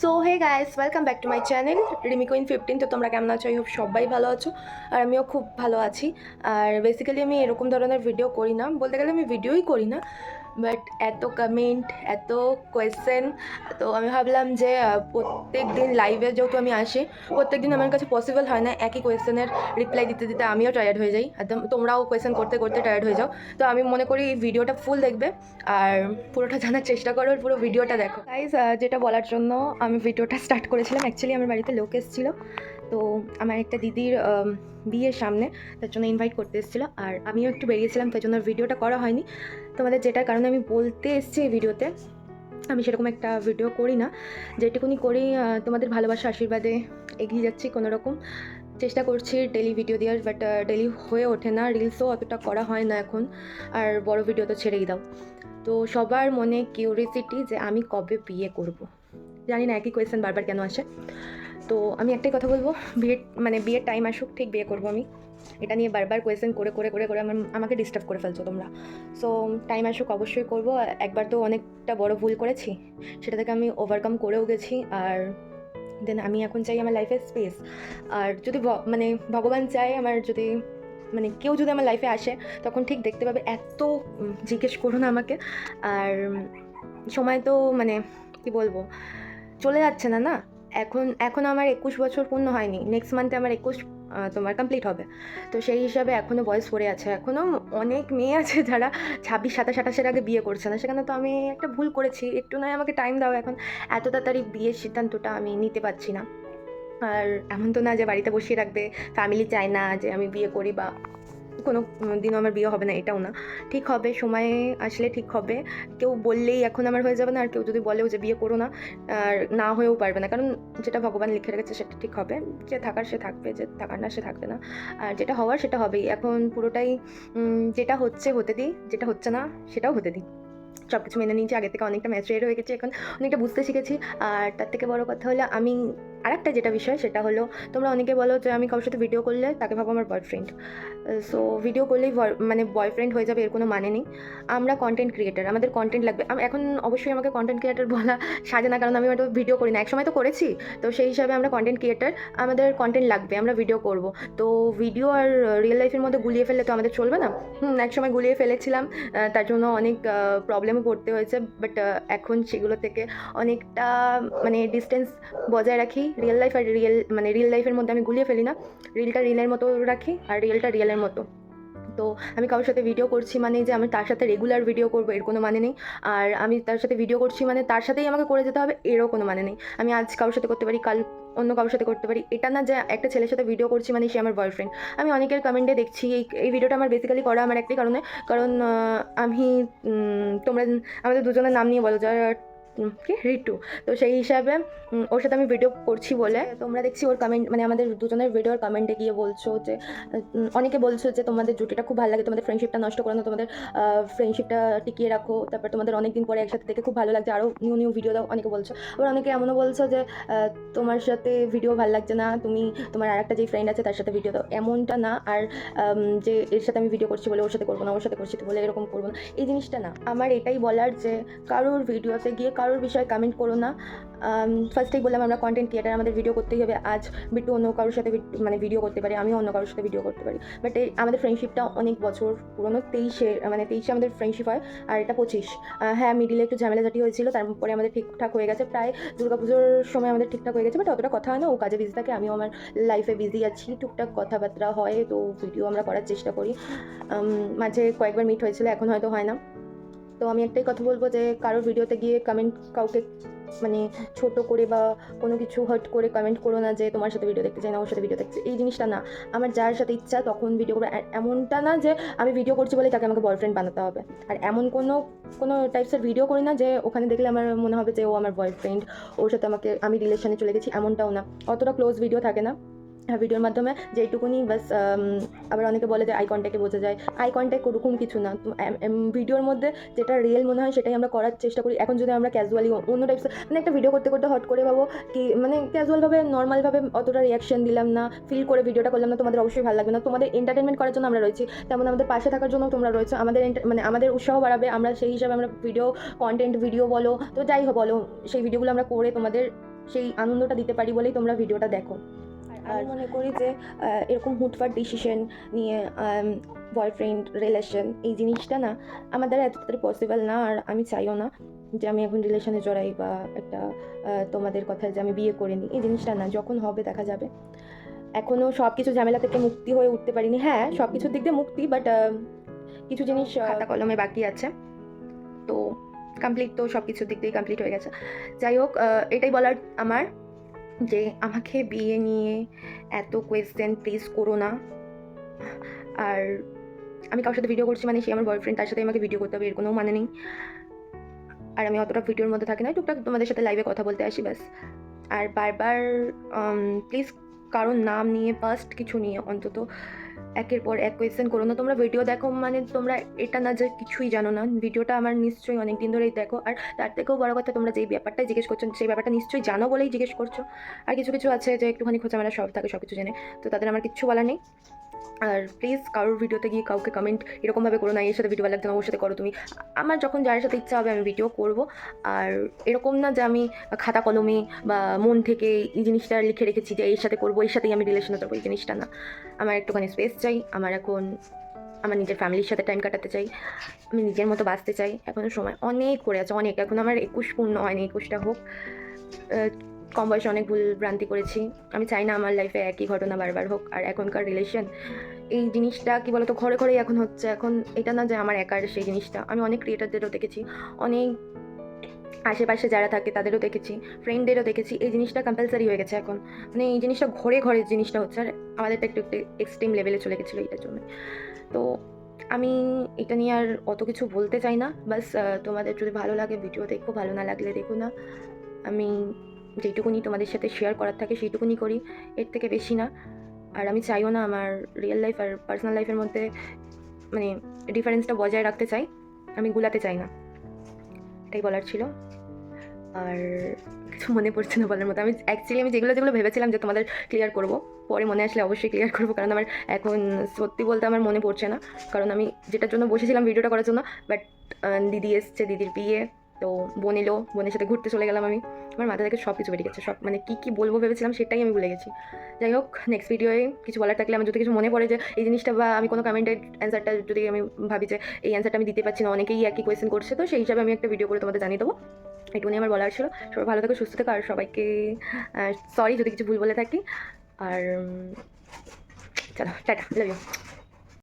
So hey guys welcome back to my channel Rimi queen fifteen তো তোমরা কেমন আছো? আই হোপ সবাই ভালো আছো। আর আমিও খুব ভালো আছি। আর বেসিক্যালি আমি এরকম ধরনের ভিডিও করি না। বলতে গেলে আমি ভিডিওই করি না। বাট এত কমেন্ট এত কোয়েশ্চেন তো আমি ভাবলাম যে প্রত্যেক দিন লাইভে যেহেতু আমি আসি প্রত্যেক দিন আমার কাছে পসিবল হয় না একই কোয়েশ্চেনের রিপ্লাই দিতে দিতে আমিও টায়ার্ড হয়ে যাই। একদম তোমরাও কোয়েশ্চেন করতে করতে টায়ার্ড হয়ে যাও। তো আমি মনে করি ভিডিওটা ফুল দেখবে। আর পুরোটা জানার চেষ্টা করো, পুরো ভিডিওটা দেখো। গাইজ যেটা বলার জন্য আমি ভিডিওটা স্টার্ট করেছিলাম। অ্যাকচুয়ালি আমার বাড়িতে লোক এসেছিল। তো আমার একটা দিদির বিয়ের সামনে, তার জন্য ইনভাইট করতে এসেছিল। আর আমিও একটু বেরিয়েছিলাম, তার জন্য ভিডিওটা করা হয়নি। তোমাদের যেটা কারণে আমি বলতে এসছি এই ভিডিওতে, আমি সেরকম একটা ভিডিও করি না। যেটুকুনি করি তোমাদের ভালোবাসা, আশীর্বাদে এগিয়ে যাচ্ছি কোনো রকম চেষ্টা করছি ডেলি ভিডিও দেওয়ার বাট ডেলি হয়ে ওঠে না। রিলসও অতটা করা হয় না এখন। আর বড় ভিডিও তো ছেড়েই দাও। তো সবার মনে কিউরিয়াসিটি যে আমি কবে বিয়ে করব। জানি না একই কোয়েশ্চেন বারবার কেন আসে। তো আমি একটাই কথা বলব, বিয়ের মানে বিয়ের টাইম আসুক, ঠিক বিয়ে করব আমি। এটা নিয়ে বারবার কোয়েশ্চেন করে করে করে করে আমার, আমাকে ডিস্টার্ব করে ফেলছো তোমরা। সো টাইম আসুক, অবশ্যই করব। একবার তো অনেকটা বড় ভুল করেছি, সেটা থেকে আমি ওভারকাম করেও গেছি। আর দেন আমি এখন চাই আমার লাইফে স্পেস আর যদি মানে ভগবান চায় আমার যদি মানে কেউ যদি আমার লাইফে আসে, তখন ঠিক দেখতে পাবে, এত জিজ্ঞেস করো না আমাকে। আর সময় তো মানে কি বলব? চলে যাচ্ছে না না? এখন এখন আমার একুশ বছর পূর্ণ হয়নি। নেক্সট মান্থে আমার একুশ তোমার কমপ্লিট হবে। তো সেই হিসাবে এখনও বয়স পড়ে আছে। এখনও অনেক মেয়ে আছে যারা ছাব্বিশ, সাতাশ, আঠাশের আগে বিয়ে করছে না। সেখানে তো আমি একটা ভুল করেছি। একটু নয়, আমাকে টাইম দাও এখন। এত তাড়াতাড়ি বিয়ের সিদ্ধান্তটা আমি নিতে পারছি না। আর এমন তো না যে বাড়িতে বসিয়ে রাখবে ফ্যামিলি চায় না যে আমি বিয়ে করি বা কোনো দিনও আমার বিয়ে হবে না, এটাও না। ঠিক হবে, সময়ে আসলে ঠিক হবে। কেউ বললেই এখন আমার হয়ে যাবে না, আর কেউ যদি বলেও যে বিয়ে করো না, আর না হয়েও পারবে না। কারণ যেটা ভগবান লিখে রেখেছে সেটা ঠিক হবে। যে থাকার সে থাকবে, যে থাকার না সে থাকবে না। আর যেটা হওয়ার সেটা হবেই। এখন পুরোটাই যেটা হচ্ছে হতে দিই, যেটা হচ্ছে না, সেটাও হতে দিই। সব কিছু মেনে নিয়েছি, আগে থেকে অনেকটা ম্যাচুরেট হয়ে গেছি, এখন অনেকটা বুঝতে শিখেছি। আর তার থেকে বড় কথা হলো, আমি আরেকটা যেটা বিষয়, সেটা হলো তোমরা অনেকে বলো যে আমি কারোর সাথে ভিডিও করলে তাকে ভাবো আমার বয়ফ্রেন্ড সো ভিডিও করলেই মানে বয়ফ্রেন্ড হয়ে যাবে এর কোনো মানে নেই। আমরা কন্টেন্ট ক্রিয়েটার আমাদের কন্টেন্ট লাগবে। এখন অবশ্যই আমাকে কন্টেন্ট ক্রিয়েটার বলা সাজে না, কারণ আমি হয়তো ভিডিও করি না। একসময় তো করেছি, তো সেই হিসাবে আমরা কন্টেন্ট ক্রিয়েটার আমাদের কন্টেন্ট লাগবে, আমরা ভিডিও করব। তো ভিডিও আর রিয়েল লাইফের মধ্যে গুলিয়ে ফেললে তো আমাদের চলবে না। হুম, একসময় গুলিয়ে ফেলেছিলাম তার জন্য অনেক প্রবলেমে পড়তে হয়েছে। বাট এখন সেগুলো থেকে অনেকটা মানে ডিস্টেন্স বজায় রাখি। রিয়েল লাইফ আর রিয়েল মানে রিয়েল লাইফের মধ্যে আমি গুলিয়ে ফেলি না। রিলটা রিলের মতো রাখি আর রিয়েলটা রিয়েলের মতো। তো আমি কারোর সাথে ভিডিও করছি মানে যে আমি তার সাথে রেগুলার ভিডিও করব, এর কোনো মানে নেই। আর আমি তার সাথে ভিডিও করছি মানে তার সাথেই আমাকে করে যেতে হবে, এরও কোনো মানে নেই। আমি আজ কারোর সাথে করতে পারি, কাল অন্য কারোর সাথে করতে পারি। এটা না যে একটা ছেলের সাথে ভিডিও করছি মানে সে আমার বয়ফ্রেন্ড আমি অনেকের কমেন্টে দেখছি, এই এই ভিডিওটা আমার বেসিক্যালি করা আমার একটাই কারণে। কারণ আমি তোমরা, আমাদের দুজনের নাম নিয়ে বলো, যার কি? ঋতু তো সেই হিসাবে ওর সাথে আমি ভিডিও করছি বলে। তোমরা দেখছি ওর কমেন্ট মানে আমাদের দুজনের ভিডিওর কমেন্টে গিয়ে বলছো যে অনেকে বলছো যে তোমাদের জুটিটা খুব ভালো লাগে, তোমাদের ফ্রেন্ডশিপটা নষ্ট করো না, তোমাদের ফ্রেন্ডশিপটা টিকিয়ে রাখো। তারপর তোমাদের অনেক দিন পরে একসাথে দেখে খুব ভালো লাগছে। আরও নিউ নিউ ভিডিও দাও, অনেকে বলছো। আবার অনেকে এমনও বলছো যে তোমার সাথে ভিডিও ভালো লাগছে না, তুমি, তোমার আরেকটা যে ফ্রেন্ড আছে তার সাথে ভিডিও দাও। এমনটা না, আর যে এর সাথে আমি ভিডিও করছি বলে ওর সাথে করব না, ওর সাথে করছি বলে এরকম করব না। এই জিনিসটা না। আমার এটাই বলার যে, কারোর ভিডিওতে গিয়ে কারোর বিষয়ে কমেন্ট করো না। ফার্স্টেই বললাম আমরা কন্টেন্ট ক্রিয়েটার আমাদের ভিডিও করতেই হবে। আজ বিট্টু অন্য কারোর সাথে মানে ভিডিও করতে পারি আমিও অন্য কারোর সাথে ভিডিও করতে পারি। বাট এই আমাদের ফ্রেন্ডশিপটা অনেক বছর পুরনো, তেইশে মানে তেইশে আমাদের ফ্রেন্ডশিপ হয়, আর এটা পঁচিশ। হ্যাঁ মিডিলে একটু ঝামেলাঝাটি হয়েছিল, তারপরে আমাদের ঠিকঠাক হয়ে গেছে। প্রায় দুর্গাপুজোর সময় আমাদের ঠিকঠাক হয়ে গেছে বাট অতটা কথা হয় না, ও কাজে বিজি থাকে, আমিও আমার লাইফে বিজি আছি, টুকটাক কথাবার্তা হয়, তো ভিডিও আমরা করার চেষ্টা করি। মাঝে কয়েকবার মিট হয়েছিল, এখন হয়তো হয় না। তো আমি একটাই কথা বলব যে কারোর ভিডিওতে গিয়ে কমেন্ট কাউকে মানে ছোট করে বা কোনো কিছু হার্ট করে কমেন্ট করো না যে তোমার সাথে ভিডিও দেখতে চাই না, ওর সাথে ভিডিও দেখতে এই জিনিসটা না। আমার যার সাথে ইচ্ছা তখন ভিডিও করব। এমনটা না যে আমি ভিডিও করছি বলে তাকে আমাকে বয়ফ্রেন্ড বানাতে হবে। আর এমন কোনো কোনো টাইপসের ভিডিও করি না যে ওখানে দেখলে আমার মনে হবে যে ও আমার বয়ফ্রেন্ড ওর সাথে আমাকে, আমি রিলেশনে চলে গেছি, এমনটাও না। অতটা ক্লোজ ভিডিও থাকে না। ভিডিওর মাধ্যমে যেইটুকুনি বাস আবার অনেকে বলে যে আই কন্ট্যাক্টে বোঝা যায়। আই কন্ট্যাক্ট ওরকম কিছু না। ভিডিওর মধ্যে যেটা রিয়েল মনে হয় সেটাই আমরা করার চেষ্টা করি। এখন যদি আমরা ক্যাজুয়ালি অন্য টাইপস মানে একটা ভিডিও করতে করতে হট করে ভাবো কি মানে ক্যাজুয়ালভাবে নর্মালভাবে অতটা রিয়াকশন দিলাম না ফিল করে ভিডিওটা করলাম না, তোমাদের অবশ্যই ভালো লাগবে না। তোমাদের এন্টারটেনমেন্ট করার জন্য আমরা রয়েছি। তেমন আমাদের পাশে থাকার জন্য তোমরা রয়েছে। আমাদের মানে আমাদের উৎসাহ বাড়াবে। আমরা সেই হিসাবে আমরা ভিডিও কন্টেন্ট ভিডিও বলো, তো যাই হোক বলো, সেই ভিডিওগুলো আমরা করে তোমাদের সেই আনন্দটা দিতে পারি বলেই তোমরা ভিডিওটা দেখো। আর মনে করি যে এরকম হুটফাট ডিসিশন নিয়ে বয়ফ্রেন্ড রিলেশন এই জিনিসটা না আমার দ্বারা এত তাড়াতাড়ি পসিবল না। আর আমি চাইও না যে আমি এখন রিলেশনে জড়াই বা একটা তোমাদের কথা যে আমি বিয়ে করে নিই। এই জিনিসটা না, যখন হবে দেখা যাবে। এখনও সব কিছু ঝামেলা থেকে মুক্তি হয়ে উঠতে পারিনি। হ্যাঁ সব কিছুর দিক দিয়ে মুক্তি বাট কিছু জিনিস খাতা কলমে বাকি আছে। তো কমপ্লিট তো সব কিছুর দিক দিয়ে কমপ্লিট হয়ে গেছে। যাই হোক এটাই বলার আমার। যে আমাকে বিয়ে নিয়ে এত কোয়েশ্চেন প্লিজ করো না। আর আমি কারোর সাথে ভিডিও করছি মানে সে আমার বয়ফ্রেন্ড তার সাথে আমাকে ভিডিও করতে হবে, এর কোনো মানে নেই। আর আমি অতটা ভিডিওর মধ্যে থাকি না টুকটাক তোমাদের সাথে লাইভে কথা বলতে আসি ব্যাস। আর বারবার প্লিজ কারোর নাম নিয়ে ফার্স্ট কিছু নিয়ে, অন্তত একের পর এক কোয়েশ্চেন করো। না, তোমরা ভিডিও দেখো মানে তোমরা এটা না যে কিছুই জানো না। ভিডিওটা আমার নিশ্চয়ই অনেক দিন ধরেই দেখো। আর তার থেকেও বড় কথা, তোমরা যেই ব্যাপারটা জিজ্ঞেস করছ, সেই ব্যাপারটা নিশ্চয়ই জানো বলেই জিজ্ঞেস করছ। আর কিছু কিছু আছে যে একটুখানি খোঁচামেলা সব থাকে সব কিছু জেনে। তো তাদের আমার কিচ্ছু বলা নেই। আর প্লিজ কারোর ভিডিওতে গিয়ে কাউকে কমেন্ট এরকমভাবে করো না এর সাথে ভিডিও লাগছে না ওর সাথে করো তুমি। আমার যখন যার সাথে ইচ্ছা হবে আমি ভিডিও করব। আর এরকম না যে আমি খাতা কলমে বা মন থেকে এই জিনিসটা লিখে রেখেছি যে এর সাথে করব এর সাথেই আমি রিলেশনে যাব এই জিনিসটা না। আমার একটুখানি স্পেস চাই, আমার এখন আমার নিজের ফ্যামিলির সাথে টাইম কাটাতে চাই, আমি নিজের মতো বাঁচতে চাই। এখনও সময় অনেক করে আছে, অনেক। এখন আমার একুশ পূর্ণ হয়নি, একুশটা হোক। কম বয়সে অনেক ভুল ভ্রান্তি করেছি। আমি চাই না আমার লাইফে একই ঘটনা বারবার হোক। আর এখনকার রিলেশন এই জিনিসটা কি বলতো, ঘরে ঘরেই এখন হচ্ছে। এখন এটা না যে আমার একার সেই জিনিসটা। আমি অনেক ক্রিয়েটারদেরও দেখেছি। অনেক আশেপাশে যারা থাকে তাদেরও দেখেছি। ফ্রেন্ডদেরও দেখেছি। এই জিনিসটা কম্পালসারি হয়ে গেছে এখন। মানে এই জিনিসটা ঘরে ঘরে জিনিসটা হচ্ছে, আর আমাদেরটা একটু একটু এক্সট্রিম লেভেলে চলে গেছিল এটার জন্য। তো আমি এটা নিয়ে আর অত কিছু বলতে চাই না। বাস তোমাদের যদি ভালো লাগে ভিডিও দেখো, ভালো না লাগলে দেখো না। আমি যেইটুকুনি তোমাদের সাথে শেয়ার করার থাকে সেইটুকুনি করি। এর থেকে বেশি না। আর আমি চাইও না আমার রিয়েল লাইফ আর পার্সোনাল লাইফের মধ্যে মানে ডিফারেন্সটা বজায় রাখতে চাই। আমি গুলাতে চাই না। এটাই বলার ছিল। আর কিছু মনে পড়ছে না বলার মতো। আমি অ্যাকচুয়ালি আমি যেগুলো যেগুলো ভেবেছিলাম যে তোমাদের ক্লিয়ার করব, পরে মনে আসলে অবশ্যই ক্লিয়ার করব। কারণ আমার এখন সত্যি বলতে আমার মনে পড়ছে না। কারণ আমি যেটার জন্য বসেছিলাম ভিডিওটা করার জন্য বাট দিদি এসছে, দিদির বিয়ে। তো বোন এলো, বোনের সাথে ঘুরতে চলে গেলাম আমি। আমার মাথা থেকে সব কিছু বেরিয়ে গেছে, সব মানে কী কী বলব ভেবেছিলাম সেটাই আমি ভুলে গেছি। যাই হোক নেক্সট ভিডিওয়ে কিছু বলার থাকলে আমার যদি কিছু মনে পড়ে যে, এই জিনিসটা বা আমি কোনো কমেন্টের অ্যান্সারটা যদি আমি ভাবি যে, এই অ্যান্সারটা আমি দিতে পারছি না, অনেকেই একই কোয়েশ্চেন করছে, তো সেই হিসাবে আমি একটা ভিডিও করে তোমাদের জানিয়ে দেবো। এটুকুনি আমার বলার ছিল। সবাই ভালো থাকো, সুস্থ থাকো, আর সবাইকে সরি যদি কিছু ভুল বলে থাকি। আর চলো, টাটা লাভ ইউ